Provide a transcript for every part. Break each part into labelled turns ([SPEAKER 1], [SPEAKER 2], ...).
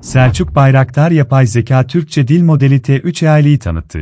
[SPEAKER 1] Selçuk Bayraktar Yapay Zeka Türkçe Dil Modeli T3 AI'liyi tanıttı.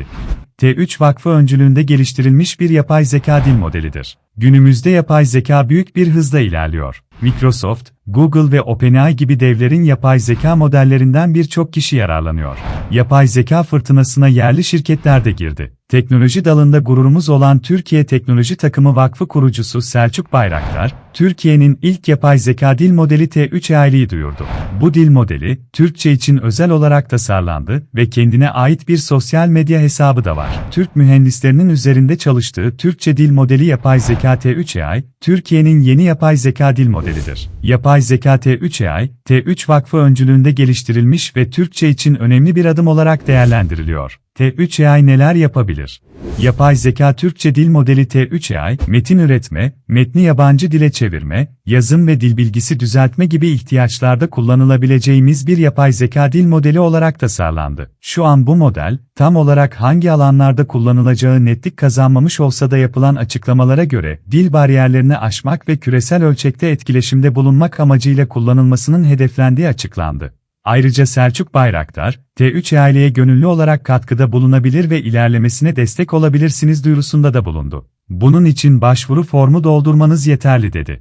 [SPEAKER 1] T3 Vakfı öncülüğünde geliştirilmiş bir yapay zeka dil modelidir. Günümüzde yapay zeka büyük bir hızla ilerliyor. Microsoft, Google ve OpenAI gibi devlerin yapay zeka modellerinden birçok kişi yararlanıyor. Yapay zeka fırtınasına yerli şirketler de girdi. Teknoloji dalında gururumuz olan Türkiye Teknoloji Takımı Vakfı kurucusu Selçuk Bayraktar, Türkiye'nin ilk yapay zeka dil modeli T3 AI'liyi duyurdu. Bu dil modeli, Türkçe için özel olarak tasarlandı ve kendine ait bir sosyal medya hesabı da var. Türk mühendislerinin üzerinde çalıştığı Türkçe dil modeli yapay zeka T3 AI, Türkiye'nin yeni yapay zeka dil modelidir. Yapay zeka T3 AI, T3 Vakfı öncülüğünde geliştirilmiş ve Türkçe için önemli bir adım olarak değerlendiriliyor. T3 AI neler yapabilir? Yapay zeka Türkçe dil modeli T3 AI, metin üretme, metni yabancı dile çevirme, yazım ve dil bilgisi düzeltme gibi ihtiyaçlarda kullanılabileceğimiz bir yapay zeka dil modeli olarak tasarlandı. Şu an bu model, tam olarak hangi alanlarda kullanılacağı netlik kazanmamış olsa da yapılan açıklamalara göre, dil bariyerlerini aşmak ve küresel ölçekte etkileşimde bulunmak amacıyla kullanılmasının hedeflendiği açıklandı. Ayrıca Selçuk Bayraktar, T3 aileye gönüllü olarak katkıda bulunabilir ve ilerlemesine destek olabilirsiniz duyurusunda da bulundu. Bunun için başvuru formu doldurmanız yeterli dedi.